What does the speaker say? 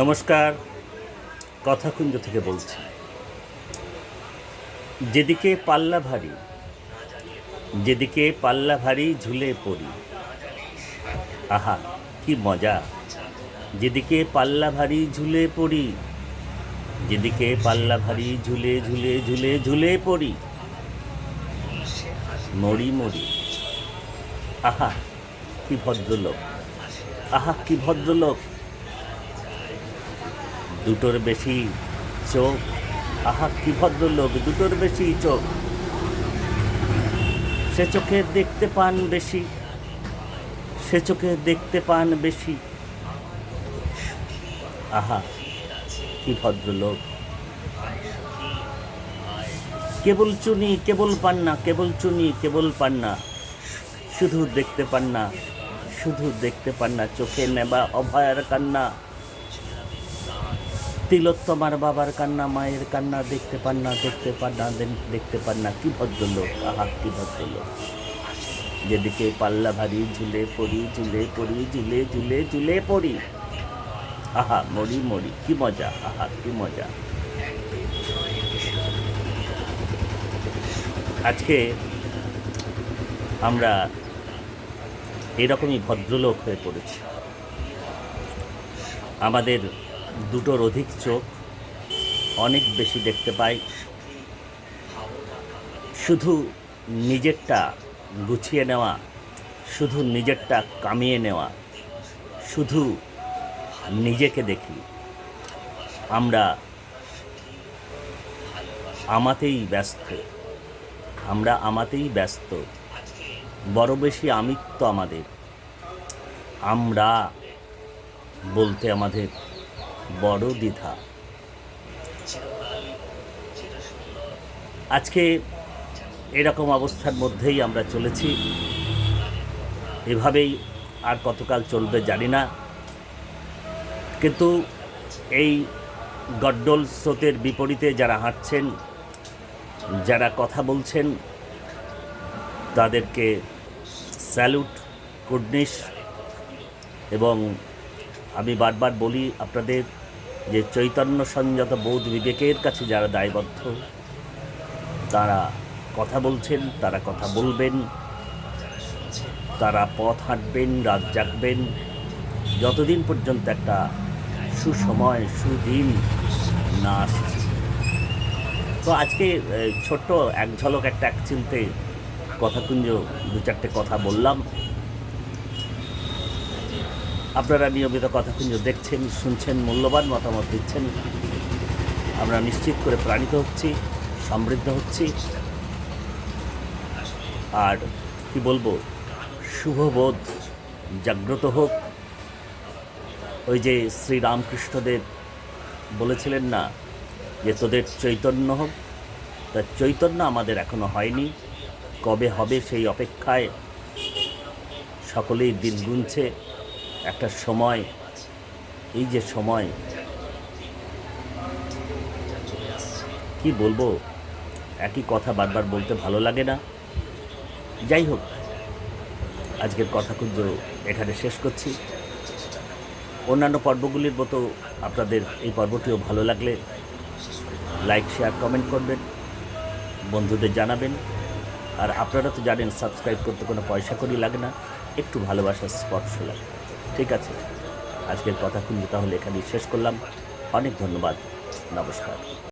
নমস্কার, কথাকুঞ্জ থেকে বলছি। যেদিকে পাল্লা ভারী, যেদিকে পাল্লা ভারী ঝুলে পড়ি, আহা, কি মজা। যেদিকে পাল্লা ভারী ঝুলে পড়ি, যেদিকে পাল্লা ভারী ঝুলে ঝুলে ঝুলে ঝুলে পড়ি মরি মরি আহা, কি ভদ্রলোক। আহা, কি ভদ্রলোক। দুটোর বেশি চোখ। আহা, কি ভদ্রলোক, দুটোর বেশি চোখ। সে চোখে দেখতে পান বেশি। সে চোখে দেখতে পান বেশি। আহা, কি ভদ্রলোক। কেবল চুনি, কেবল পান্না, কেবল চুনি, কেবল পান্না। শুধু দেখতে পান না, শুধু দেখতে পান না, চোখে নেবা অভয়ার কান্না। তিলোত্তমার বাবার কান্না, মায়ের কান্না, দেখতে পান না, দেখতে পান না দেখতে পান না, কি ভদ্রলোক, আহা, কি ভদ্রলোক। যেদিকে পাল্লা ভারী, ঝুলে পড়ি ঝুলে পড়ি, ঝুলে ঝুলে ঝুলে পড়ি। আহা, মরি মরি, কি মজা, আহা, কি মজা। আজকে আমরা এরকমই ভদ্রলোক হয়ে পড়েছি। আমাদের দুটোর অধিক চোখ অনেক বেশি দেখতে পাই। শুধু নিজেরটা গুছিয়ে নেওয়া, শুধু নিজেরটা কামিয়ে নেওয়া, শুধু নিজেকে দেখি। আমরা আমাতেই ব্যস্ত, আমরা আমাতেই ব্যস্ত। বড় বেশি আমিত্ব আমাদের। আমরা বলতে আমাদের বড় দ্বিধা। আজকে এরকম অবস্থার মধ্যেই আমরা চলেছি। এভাবেই আর কতকাল চলবে জানি না। কিন্তু এই গড্ডল স্রোতের বিপরীতে যারা হাঁটছেন, যারা কথা বলছেন, তাদেরকে স্যালুট, কুডনিশ এবং আমি বারবার বলি আপনাদের যে চৈতন্য সংযত বোধ বিবেকের কাছে যারা দায়বদ্ধ, তারা কথা বলছেন, তারা কথা বলবেন, তারা পথ হাঁটবেন, রাত জাগবেন। যতদিন পর্যন্ত একটা সুসময়, সুদিন না আসছে তো আজকে ছোট্ট এক ঝলক একটা এক চিনতে কথাকুঞ্জ দু চারটে কথা বললাম। আপনারা নিয়মিত কথাকুঞ্জ দেখছেন, শুনছেন, মূল্যবান মতামত দিচ্ছেন। আমরা নিশ্চিত করে প্রাণিত হচ্ছি, সমৃদ্ধ হচ্ছি। আর কি বলব শুভবোধ জাগ্রত হোক। ওই যে শ্রীরামকৃষ্ণদেব বলেছিলেন না যে, তোদের চৈতন্য হোক। তা চৈতন্য আমাদের এখনও হয়নি। কবে হবে সেই অপেক্ষায় সকলেই দিন গুনছে। একটা সময়, এই যে সময়, কি বলব? একই কথা বারবার বলতে ভালো লাগে না। যাই হোক, আজকের কথা এখানে শেষ করছি। অন্যান্য পর্বগুলির মতো আপনাদের এই পর্বটিও ভালো লাগলে লাইক শেয়ার কমেন্ট করবেন, বন্ধুদের জানাবেন। আর আপনারা তো জানেন সাবস্ক্রাইব করতে কোনো পয়সা করি লাগে না, একটু ভালোবাসার স্পর্শ লাগে। ঠিক আছে। আজকের কথা খুঁজে তাহলে এখানেই শেষ করলাম। অনেক ধন্যবাদ। নমস্কার।